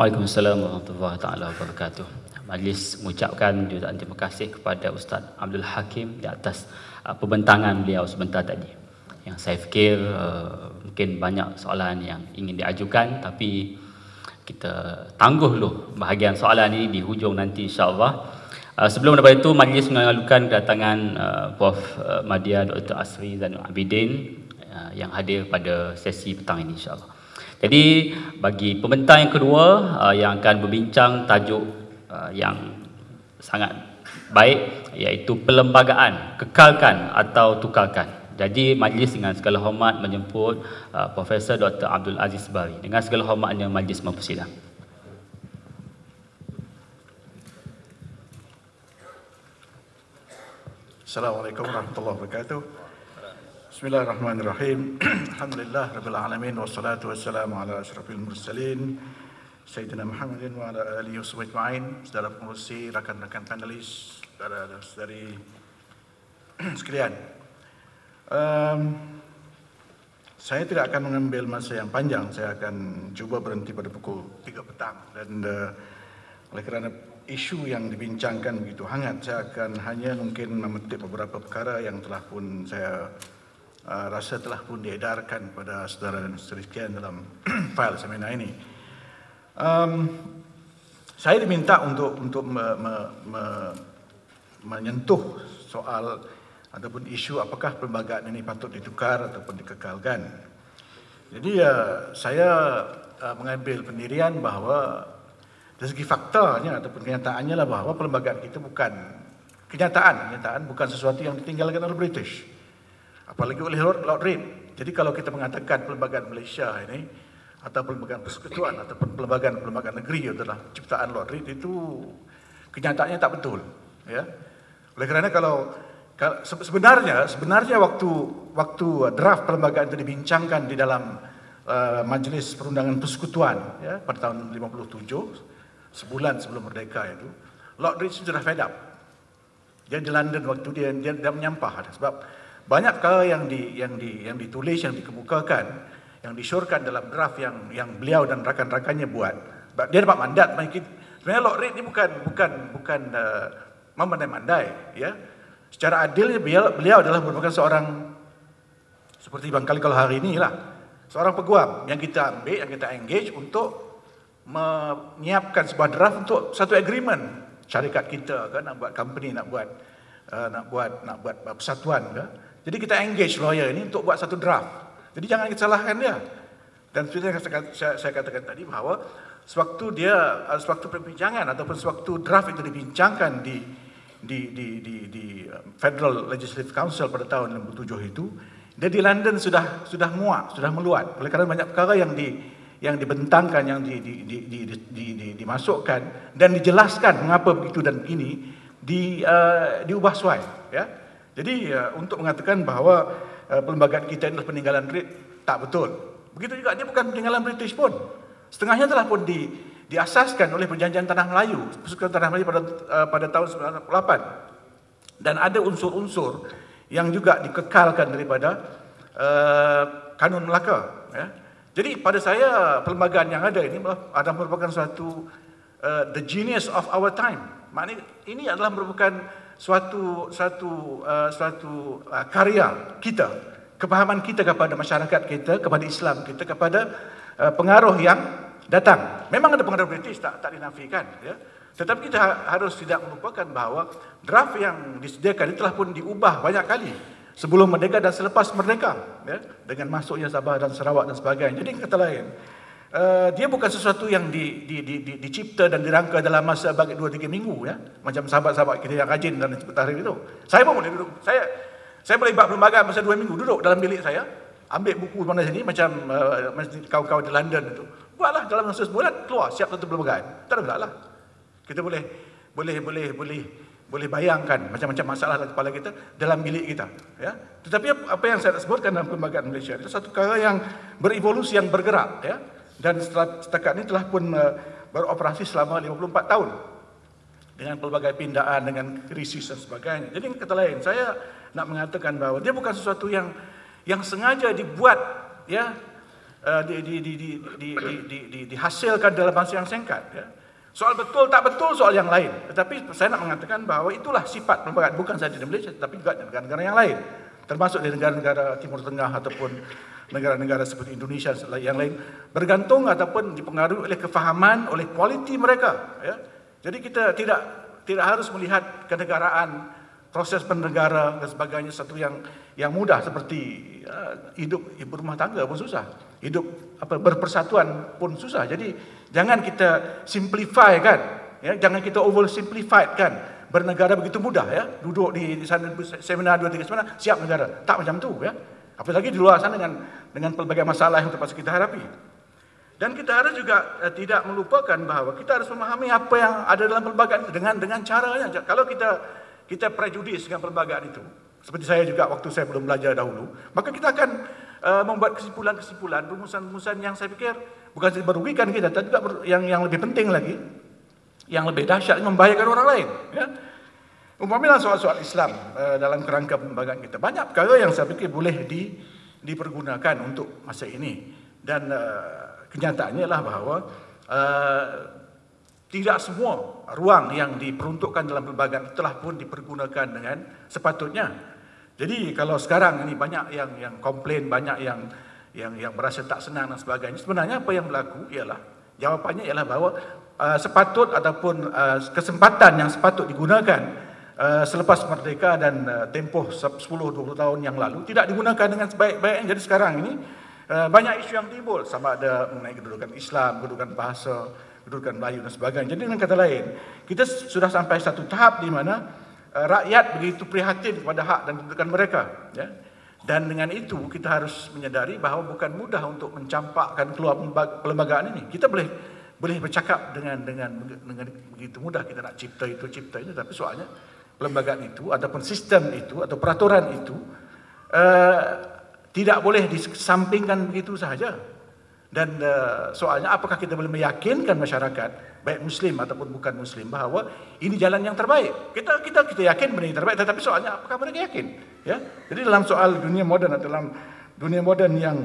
Waalaikumsalam warahmatullahi taala wabarakatuh. Majlis mengucapkan jutaan terima kasih kepada Ustaz Abdul Hakim di atas uh, pembentangan beliau sebentar tadi. Yang saya fikir uh, mungkin banyak soalan yang ingin diajukan tapi kita tangguh dulu bahagian soalan ini di hujung nanti insya-Allah. Uh, sebelum daripada itu majlis mengalukan kedatangan uh, Prof uh, Madia Dr Asri Zainul Abidin uh, yang hadir pada sesi petang ini insya-Allah. Jadi bagi pembentang yang kedua uh, yang akan berbincang tajuk uh, yang sangat baik iaitu perlembagaan kekalkan atau tukarkan. Jadi majlis dengan segala hormat menjemput uh, Profesor Dr. Abdul Aziz Bari. Dengan segala hormatnya majlis mempersilang. Assalamualaikum warahmatullahi wabarakatuh. Bismillahirrahmanirrahim. Alhamdulillah rabbil alamin wassalatu wassalamu ala asyrafil mursalin Sayyidina Muhammadin wa ala alihi washabihi saudara pengurusi, rakan-rakan panelis, saudara-saudari sekalian. Um, saya tidak akan mengambil masa yang panjang. Saya akan cuba berhenti pada pukul 3 petang. Dan uh, oleh kerana isu yang dibincangkan begitu hangat, saya akan hanya mungkin memetik beberapa perkara yang telah pun saya uh, rasa telah pun diedarkan pada saudara dan saudari sekalian dalam fail seminar ini. Um, saya diminta untuk untuk me, me, me, menyentuh soal ataupun isu apakah perlembagaan ini patut ditukar ataupun dikekalkan. Jadi ya saya uh, mengambil pendirian bahawa dari segi faktanya ataupun kenyataannya lah bahawa perlembagaan kita bukan kenyataan, kenyataan bukan sesuatu yang ditinggalkan oleh British. Apalagi oleh Lord, Lord Reid. Jadi kalau kita mengatakan perlembagaan Malaysia ini atau perlembagaan persekutuan ataupun perlembagaan-perlembagaan negeri adalah ciptaan Lord Reid itu kenyataannya tak betul. Ya. Oleh kerana kalau sebenarnya sebenarnya waktu waktu draft perlembagaan itu dibincangkan di dalam uh, majlis perundangan persekutuan ya pada tahun 57 sebulan sebelum merdeka itu Lord Rich sudah fed up dia di London waktu dia dia, dia menyampah sebab banyak perkara yang di yang di yang ditulis yang dikemukakan yang disyorkan dalam draft yang yang beliau dan rakan-rakannya buat. Dia dapat mandat. Sebenarnya Lord Reid ini bukan bukan bukan uh, memandai-mandai ya. Secara adilnya beliau, beliau adalah merupakan seorang seperti bangkali kalau hari ini lah seorang peguam yang kita ambil yang kita engage untuk menyiapkan sebuah draft untuk satu agreement. Syarikat kita kan nak buat company nak buat uh, nak buat nak buat persatuan kan jadi kita engage lawyer ini untuk buat satu draft jadi jangan salahkan dia dan seperti yang saya, katakan tadi bahawa sewaktu dia uh, sewaktu perbincangan ataupun sewaktu draft itu dibincangkan di di di di di um, Federal Legislative Council pada tahun 1997 itu dia di London sudah sudah muak sudah meluat oleh kerana banyak perkara yang di yang dibentangkan yang di di di di, di, di, di dimasukkan dan dijelaskan mengapa begitu dan ini di uh, diubah suai ya jadi uh, untuk mengatakan bahawa uh, perlembagaan kita adalah peninggalan Brit tak betul begitu juga dia bukan peninggalan British pun setengahnya telah pun di diasaskan oleh perjanjian tanah Melayu, persekutuan tanah Melayu pada uh, pada tahun 1998. Dan ada unsur-unsur yang juga dikekalkan daripada uh, kanun Melaka, ya. Jadi pada saya perlembagaan yang ada ini adalah merupakan suatu uh, the genius of our time. Maknanya ini adalah merupakan suatu suatu uh, suatu uh, karya kita, kepahaman kita kepada masyarakat kita, kepada Islam kita, kepada uh, pengaruh yang datang. Memang ada pengaruh British tak tak dinafikan ya. Tetapi kita ha-, harus tidak melupakan bahawa draft yang disediakan itu telah pun diubah banyak kali sebelum merdeka dan selepas merdeka ya dengan masuknya Sabah dan Sarawak dan sebagainya. Jadi kata lain Uh, dia bukan sesuatu yang di, di, di, di, dicipta dan dirangka dalam masa bagi 2-3 minggu ya. Macam sahabat-sahabat kita yang rajin dan seperti itu. Saya pun boleh duduk. Saya saya boleh buat perlembagaan masa 2 minggu. Duduk dalam bilik saya ambil buku mana sini macam uh, kawan-kawan di London itu. Buatlah dalam masa sebulan keluar siap satu perlembagaan tak ada masalah. Kita boleh boleh boleh boleh boleh bayangkan macam-macam masalah dalam kepala kita dalam bilik kita ya. Tetapi apa yang saya sebutkan dalam perlembagaan Malaysia itu satu perkara yang berevolusi yang bergerak ya dan setakat ini telah pun uh, beroperasi selama 54 tahun dengan pelbagai pindaan dengan krisis dan sebagainya jadi kata lain saya nak mengatakan bahawa dia bukan sesuatu yang yang sengaja dibuat ya uh, di, di, di, di, di, di, di, di, dihasilkan dalam masa yang singkat. Ya. Soal betul tak betul soal yang lain. Tetapi saya nak mengatakan bahawa itulah sifat pelembagaan bukan saja di Malaysia tetapi juga di negara-negara yang lain. Termasuk di negara-negara Timur Tengah ataupun negara-negara seperti Indonesia yang lain bergantung ataupun dipengaruhi oleh kefahaman oleh kualiti mereka ya. Jadi kita tidak tidak harus melihat kenegaraan proses bernegara dan sebagainya satu yang yang mudah seperti uh, hidup ibu rumah tangga pun susah. Hidup apa berpersatuan pun susah. Jadi jangan kita simplify kan ya. Jangan kita over kan bernegara begitu mudah ya. Duduk di, di sana seminar dua tiga seminar siap negara. Tak macam tu ya apalagi di luar sana dengan dengan pelbagai masalah yang terpaksa kita hadapi dan kita harus juga uh, tidak melupakan bahawa kita harus memahami apa yang ada dalam pelbagai dengan dengan caranya kalau kita kita prejudis dengan pelbagai itu seperti saya juga waktu saya belum belajar dahulu maka kita akan uh, membuat kesimpulan-kesimpulan, rumusan-rumusan yang saya fikir bukan saja merugikan kita, tapi juga yang yang lebih penting lagi, yang lebih dahsyat membahayakan orang lain. Ya. Umpamanya soal-soal Islam uh, dalam kerangka pembagian kita banyak perkara yang saya fikir boleh di, dipergunakan untuk masa ini dan uh, kenyataannya adalah bahawa uh, tidak semua ruang yang diperuntukkan dalam pelbagai telah pun dipergunakan dengan sepatutnya. Jadi kalau sekarang ini banyak yang yang komplain, banyak yang yang yang merasa tak senang dan sebagainya. Sebenarnya apa yang berlaku ialah jawapannya ialah bahawa uh, sepatut ataupun uh, kesempatan yang sepatut digunakan uh, selepas merdeka dan uh, tempoh 10 20 tahun yang lalu tidak digunakan dengan sebaik-baiknya. Jadi sekarang ini uh, banyak isu yang timbul. Sama ada mengenai kedudukan Islam, kedudukan bahasa, kedudukan Melayu dan sebagainya. Jadi dengan kata lain, kita sudah sampai satu tahap di mana Eh, rakyat begitu prihatin kepada hak dan kedudukan mereka ya. Dan dengan itu kita harus menyadari bahawa bukan mudah untuk mencampakkan keluar perlembagaan ini. Kita boleh boleh bercakap dengan dengan dengan begitu mudah. Kita nak cipta itu cipta itu tapi soalnya perlembagaan itu ataupun sistem itu atau peraturan itu uh, tidak boleh disampingkan begitu sahaja dan uh, soalnya apakah kita boleh meyakinkan masyarakat baik muslim ataupun bukan muslim bahawa ini jalan yang terbaik. Kita kita kita yakin benda yang terbaik tetapi soalnya apakah mereka yakin? Ya. Jadi dalam soal dunia moden atau dalam dunia moden yang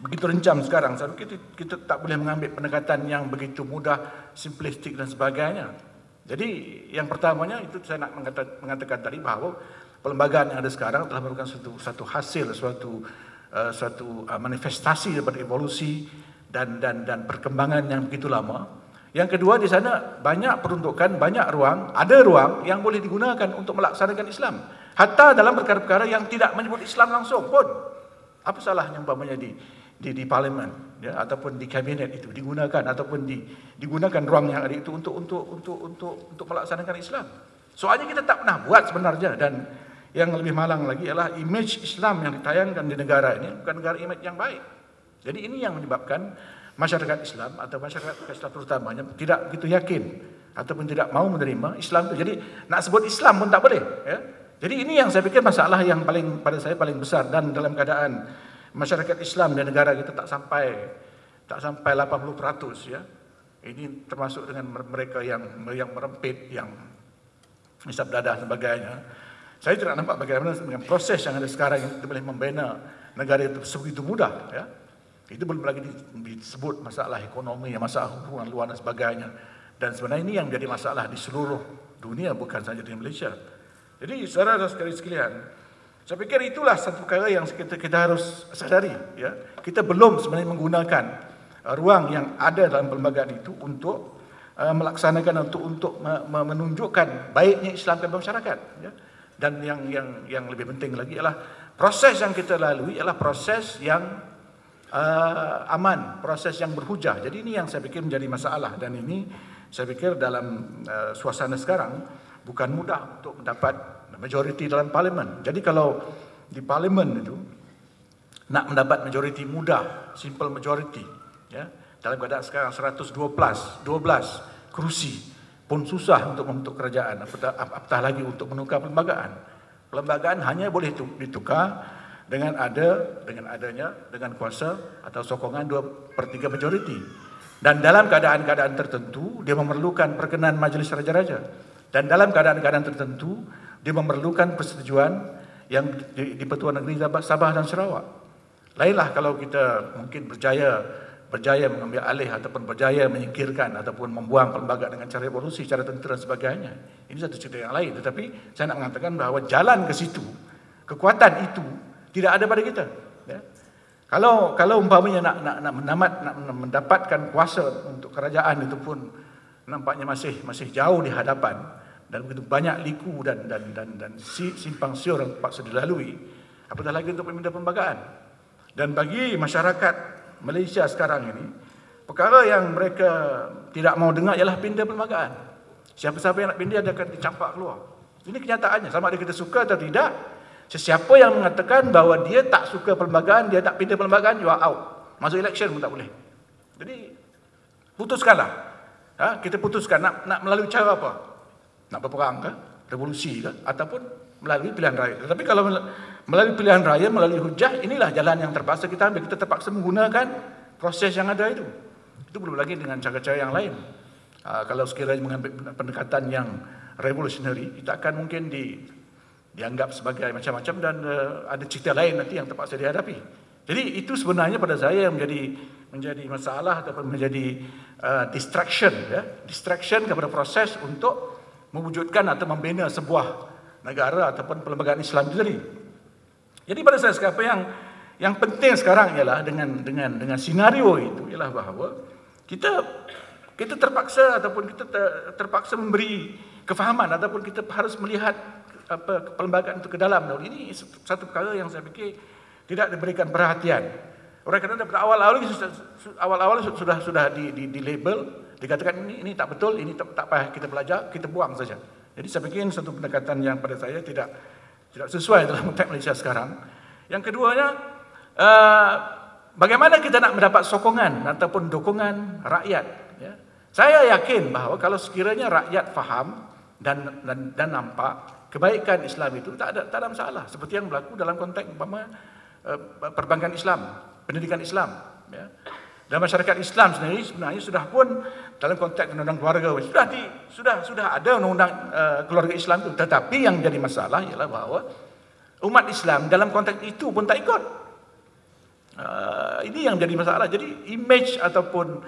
begitu rencam sekarang kita, kita tak boleh mengambil pendekatan yang begitu mudah, simplistik dan sebagainya. Jadi yang pertamanya itu saya nak mengatakan, tadi bahawa perlembagaan yang ada sekarang telah merupakan satu satu hasil suatu uh, suatu uh, manifestasi daripada evolusi dan dan dan perkembangan yang begitu lama yang kedua di sana banyak peruntukan, banyak ruang, ada ruang yang boleh digunakan untuk melaksanakan Islam. Hatta dalam perkara-perkara yang tidak menyebut Islam langsung pun. Apa salahnya umpamanya di di di parlimen ya ataupun di kabinet itu digunakan ataupun di digunakan ruang yang ada itu untuk untuk untuk untuk untuk melaksanakan Islam. Soalnya kita tak pernah buat sebenarnya dan yang lebih malang lagi ialah image Islam yang ditayangkan di negara ini bukan negara image yang baik. Jadi ini yang menyebabkan masyarakat Islam atau masyarakat Islam terutamanya tidak begitu yakin ataupun tidak mau menerima Islam itu. Jadi nak sebut Islam pun tak boleh. Ya. Jadi ini yang saya fikir masalah yang paling pada saya paling besar dan dalam keadaan masyarakat Islam di negara kita tak sampai tak sampai 80% ya. Ini termasuk dengan mereka yang yang merempit, yang hisap dadah sebagainya. Saya tidak nampak bagaimana dengan proses yang ada sekarang yang kita boleh membina negara itu sebegitu mudah. Ya. Itu belum lagi disebut masalah ekonomi, masalah hubungan luar dan sebagainya. Dan sebenarnya ini yang jadi masalah di seluruh dunia, bukan saja di Malaysia. Jadi, saudara sekali sekalian, saya pikir itulah satu perkara yang kita, kita harus sadari. Ya. Kita belum sebenarnya menggunakan uh, ruang yang ada dalam perlembagaan itu untuk uh, melaksanakan untuk untuk menunjukkan baiknya Islam ke masyarakat. Ya. Dan yang yang yang lebih penting lagi adalah proses yang kita lalui adalah proses yang uh, aman, proses yang berhujah. Jadi ini yang saya pikir menjadi masalah dan ini saya pikir dalam uh, suasana sekarang bukan mudah untuk mendapat majoriti dalam parlimen. Jadi kalau di parlimen itu nak mendapat majoriti mudah, simple majority, ya. Dalam keadaan sekarang 112, 12 kerusi pun susah untuk membentuk kerajaan, apatah, apatah lagi untuk menukar perlembagaan. Perlembagaan hanya boleh ditukar dengan ada dengan adanya dengan kuasa atau sokongan dua per tiga majoriti dan dalam keadaan-keadaan tertentu dia memerlukan perkenan majlis raja-raja dan dalam keadaan-keadaan tertentu dia memerlukan persetujuan yang di, di Pertuan Negeri Sabah dan Sarawak Lainlah kalau kita mungkin berjaya berjaya mengambil alih ataupun berjaya menyingkirkan ataupun membuang perlembagaan dengan cara revolusi, cara tentera sebagainya. Ini satu cerita yang lain. Tetapi saya nak mengatakan bahawa jalan ke situ, kekuatan itu tidak ada pada kita. Ya. Kalau kalau umpamanya nak nak nak, menamat, nak mendapatkan kuasa untuk kerajaan itu pun nampaknya masih masih jauh di hadapan dan begitu banyak liku dan dan dan dan simpang siur yang terpaksa dilalui. Apatah lagi untuk pemindah perlembagaan. Dan bagi masyarakat Malaysia sekarang ini, perkara yang mereka tidak mau dengar ialah pindah perlembagaan. Siapa-siapa yang nak pindah dia akan dicampak keluar. Ini kenyataannya. Sama ada kita suka atau tidak, sesiapa yang mengatakan bahawa dia tak suka perlembagaan, dia tak pindah perlembagaan, you are out. Masuk election pun tak boleh. Jadi, putuskanlah. Ha? Kita putuskan nak, nak melalui cara apa? Nak berperang ke? Revolusi ke? Ataupun melalui pilihan raya. Tetapi kalau melalui pilihan raya, melalui hujah, inilah jalan yang terpaksa kita ambil. Kita terpaksa menggunakan proses yang ada itu. Itu belum lagi dengan cara-cara yang lain. Uh, kalau sekiranya mengambil pendekatan yang revolutionary, kita akan mungkin di, dianggap sebagai macam-macam dan uh, ada cerita lain nanti yang terpaksa dihadapi. Jadi itu sebenarnya pada saya yang menjadi menjadi masalah ataupun menjadi uh, distraction, ya, distraction kepada proses untuk mewujudkan atau membina sebuah negara ataupun perlembagaan Islam itu tadi. Jadi pada saya sekarang yang yang penting sekarang ialah dengan dengan dengan senario itu ialah bahawa kita kita terpaksa ataupun kita ter, terpaksa memberi kefahaman ataupun kita harus melihat apa perlembagaan itu ke dalam. Ini satu perkara yang saya fikir tidak diberikan perhatian. Orang kerana daripada awal-awal awal-awal sudah sudah di, di, di label dikatakan ini ini tak betul, ini tak, tak payah kita belajar, kita buang saja. Jadi saya fikir satu pendekatan yang pada saya tidak tidak sesuai dalam konteks Malaysia sekarang. Yang keduanya, uh, bagaimana kita nak mendapat sokongan ataupun dukungan rakyat? Ya. Saya yakin bahawa kalau sekiranya rakyat faham dan dan, dan nampak kebaikan Islam itu tak ada tak ada masalah. Seperti yang berlaku dalam konteks umpama uh, perbankan Islam, pendidikan Islam. Ya. Dan masyarakat Islam sendiri sebenarnya sudah pun dalam konteks undang-undang keluarga sudah di sudah sudah ada undang-undang uh, keluarga Islam itu tetapi yang jadi masalah ialah bahawa umat Islam dalam konteks itu pun tak ikut. Uh, ini yang jadi masalah. Jadi image ataupun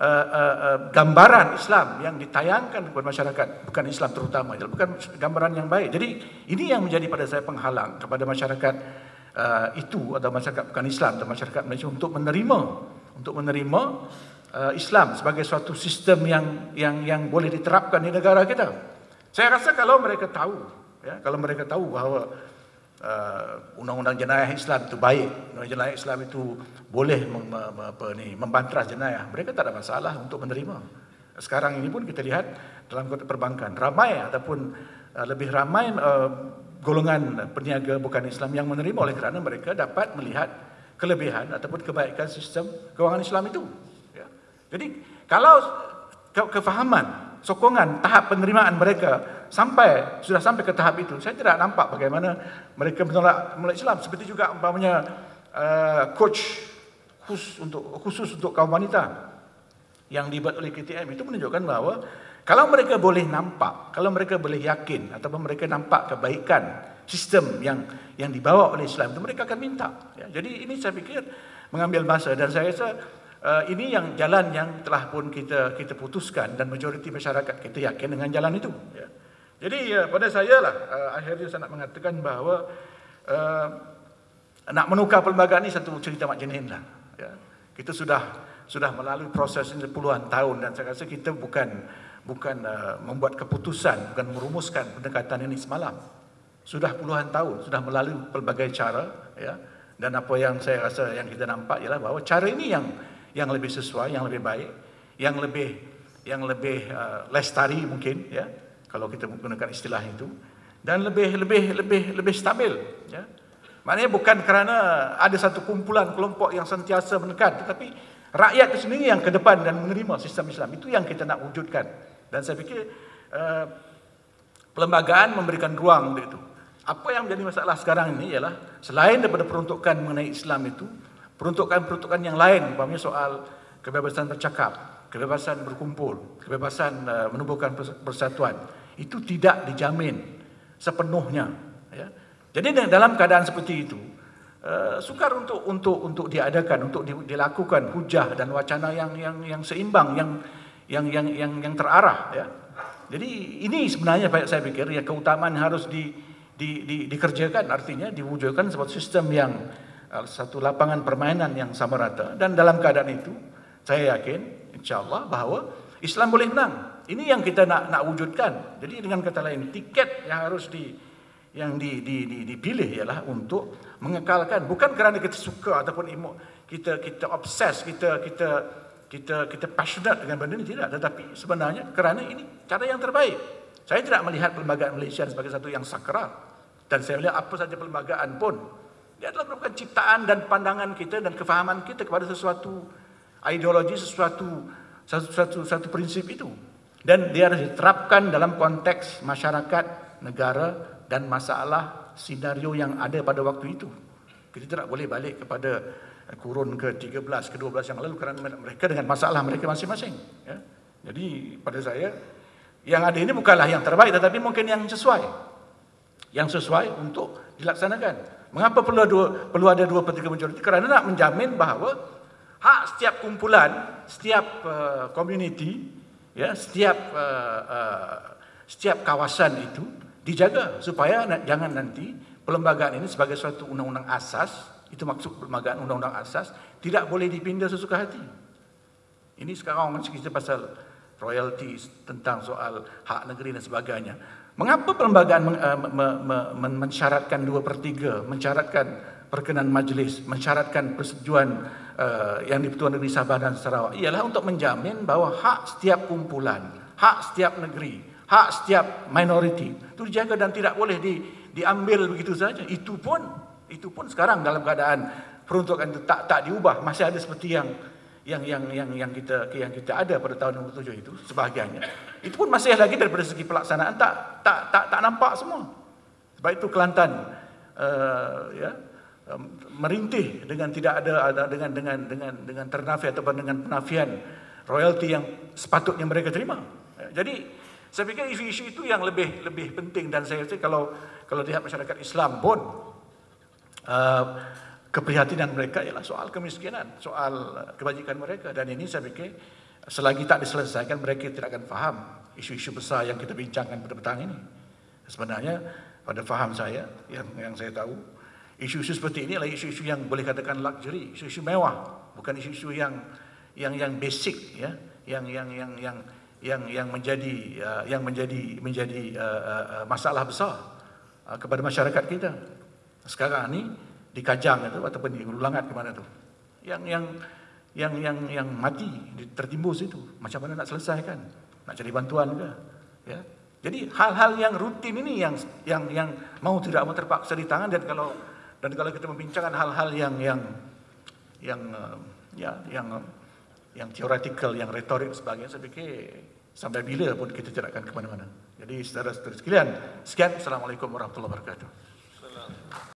uh, uh, uh, gambaran Islam yang ditayangkan kepada masyarakat bukan Islam terutama bukan gambaran yang baik. Jadi ini yang menjadi pada saya penghalang kepada masyarakat uh, itu atau masyarakat bukan Islam atau masyarakat Malaysia untuk menerima untuk menerima uh, Islam sebagai suatu sistem yang yang yang boleh diterapkan di negara kita. Saya rasa kalau mereka tahu, ya, kalau mereka tahu bahawa uh, undang-undang jenayah Islam itu baik, undang jenayah Islam itu boleh mem, apa ni, membantras jenayah, mereka tak ada masalah untuk menerima. Sekarang ini pun kita lihat dalam konteks perbankan ramai ataupun uh, lebih ramai uh, golongan peniaga bukan Islam yang menerima oleh kerana mereka dapat melihat kelebihan ataupun kebaikan sistem kewangan Islam itu. Ya. Jadi kalau ke kefahaman, sokongan tahap penerimaan mereka sampai sudah sampai ke tahap itu, saya tidak nampak bagaimana mereka menolak menolak Islam. Seperti juga umpamanya uh, coach khusus untuk khusus untuk kaum wanita yang dibuat oleh KTM itu menunjukkan bahawa kalau mereka boleh nampak, kalau mereka boleh yakin ataupun mereka nampak kebaikan sistem yang yang dibawa oleh Islam itu mereka akan minta. Ya, jadi ini saya pikir mengambil masa dan saya rasa uh, ini yang jalan yang telah pun kita kita putuskan dan majoriti masyarakat kita yakin dengan jalan itu. Ya. Jadi uh, pada saya lah uh, akhirnya saya nak mengatakan bahawa uh, nak menukar perlembagaan ini satu cerita mak jenin lah. Ya. Kita sudah sudah melalui proses ini puluhan tahun dan saya rasa kita bukan bukan uh, membuat keputusan, bukan merumuskan pendekatan ini semalam sudah puluhan tahun sudah melalui pelbagai cara ya. Dan apa yang saya rasa yang kita nampak ialah bahawa cara ini yang yang lebih sesuai yang lebih baik yang lebih yang lebih uh, lestari mungkin ya. Kalau kita menggunakan istilah itu. Dan lebih lebih lebih lebih stabil ya. Maknanya bukan kerana ada satu kumpulan kelompok yang sentiasa menekan tetapi rakyat itu sendiri yang ke depan dan menerima sistem Islam. Itu yang kita nak wujudkan. Dan saya fikir uh, perlembagaan memberikan ruang untuk itu apa yang menjadi masalah sekarang ini ialah selain daripada peruntukan mengenai Islam itu, peruntukan-peruntukan yang lain, umpamanya soal kebebasan bercakap, kebebasan berkumpul, kebebasan uh, menubuhkan persatuan, itu tidak dijamin sepenuhnya. Ya. Jadi dalam keadaan seperti itu, uh, sukar untuk untuk untuk diadakan, untuk dilakukan hujah dan wacana yang yang yang seimbang, yang yang yang yang, yang terarah. Ya. Jadi ini sebenarnya saya pikir ya keutamaan harus di, di, di, dikerjakan, artinya diwujudkan sebuah sistem yang uh, satu lapangan permainan yang sama rata. Dan dalam keadaan itu saya yakin insya Allah bahawa Islam boleh menang. Ini yang kita nak nak wujudkan. Jadi dengan kata lain tiket yang harus di yang di, di, di, dipilih ialah untuk mengekalkan. Bukan kerana kita suka ataupun imo, kita kita obses kita kita kita kita passionate dengan benda ini tidak. Tetapi sebenarnya kerana ini cara yang terbaik. Saya tidak melihat perlembagaan Malaysia sebagai satu yang sakral dan saya melihat apa saja perlembagaan pun dia adalah merupakan ciptaan dan pandangan kita dan kefahaman kita kepada sesuatu ideologi sesuatu satu satu satu prinsip itu dan dia harus diterapkan dalam konteks masyarakat negara dan masalah senario yang ada pada waktu itu. Kita tidak boleh balik kepada kurun ke-13, ke-12 yang lalu kerana mereka dengan masalah mereka masing-masing. Ya. Jadi pada saya, yang ada ini bukanlah yang terbaik tetapi mungkin yang sesuai. Yang sesuai untuk dilaksanakan. Mengapa perlu dua, perlu ada dua per tiga majoriti? Kerana nak menjamin bahawa hak setiap kumpulan, setiap uh, community, ya, setiap uh, uh, setiap kawasan itu dijaga supaya jangan nanti perlembagaan ini sebagai suatu undang-undang asas itu maksud perlembagaan undang-undang asas tidak boleh dipindah sesuka hati ini sekarang orang cerita pasal royalty tentang soal hak negeri dan sebagainya mengapa perlembagaan men, mensyaratkan dua per tiga? Mensyaratkan perkenan majlis mensyaratkan persetujuan uh, yang di-Pertuan Negeri Sabah dan Sarawak. Ialah untuk menjamin bahawa hak setiap kumpulan hak setiap negeri hak setiap minoriti itu dijaga dan tidak boleh di, diambil begitu saja. Itu pun itu pun sekarang dalam keadaan peruntukan itu tak tak diubah. Masih ada seperti yang yang yang yang yang kita yang kita ada pada tahun 97 itu sebahagiannya. Itu pun masih lagi daripada segi pelaksanaan tak tak tak tak nampak semua. Sebab itu Kelantan uh, ya um, merintih dengan tidak ada dengan dengan dengan dengan ternafi ataupun dengan penafian royalti yang sepatutnya mereka terima. Jadi saya pikir isu-isu itu yang lebih lebih penting dan saya rasa kalau kalau lihat masyarakat Islam pun uh, keprihatinan mereka ialah soal kemiskinan, soal kebajikan mereka dan ini saya pikir selagi tak diselesaikan mereka tidak akan faham isu-isu besar yang kita bincangkan pada petang ini. Sebenarnya pada faham saya yang yang saya tahu isu-isu seperti ini adalah isu-isu yang boleh katakan luxury, isu-isu mewah, bukan isu-isu yang yang yang basic ya, yang yang yang yang yang yang menjadi uh, yang menjadi menjadi uh, uh, masalah besar uh, kepada masyarakat kita. Sekarang ni di Kajang itu ataupun di Ulangat ke mana tu. Yang yang yang yang yang mati tertimbus itu macam mana nak selesaikan? Nak cari bantuan ke? Ya. Jadi hal-hal yang rutin ini yang yang yang mau tidak mau terpaksa di tangan dan kalau dan kalau kita membincangkan hal-hal yang yang yang uh, ya yang yang teoretikal, yang retorik sebagainya, saya fikir sampai bila pun kita tidak akan ke mana-mana. Jadi saudara-saudara sekalian, sekian. Assalamualaikum warahmatullahi wabarakatuh.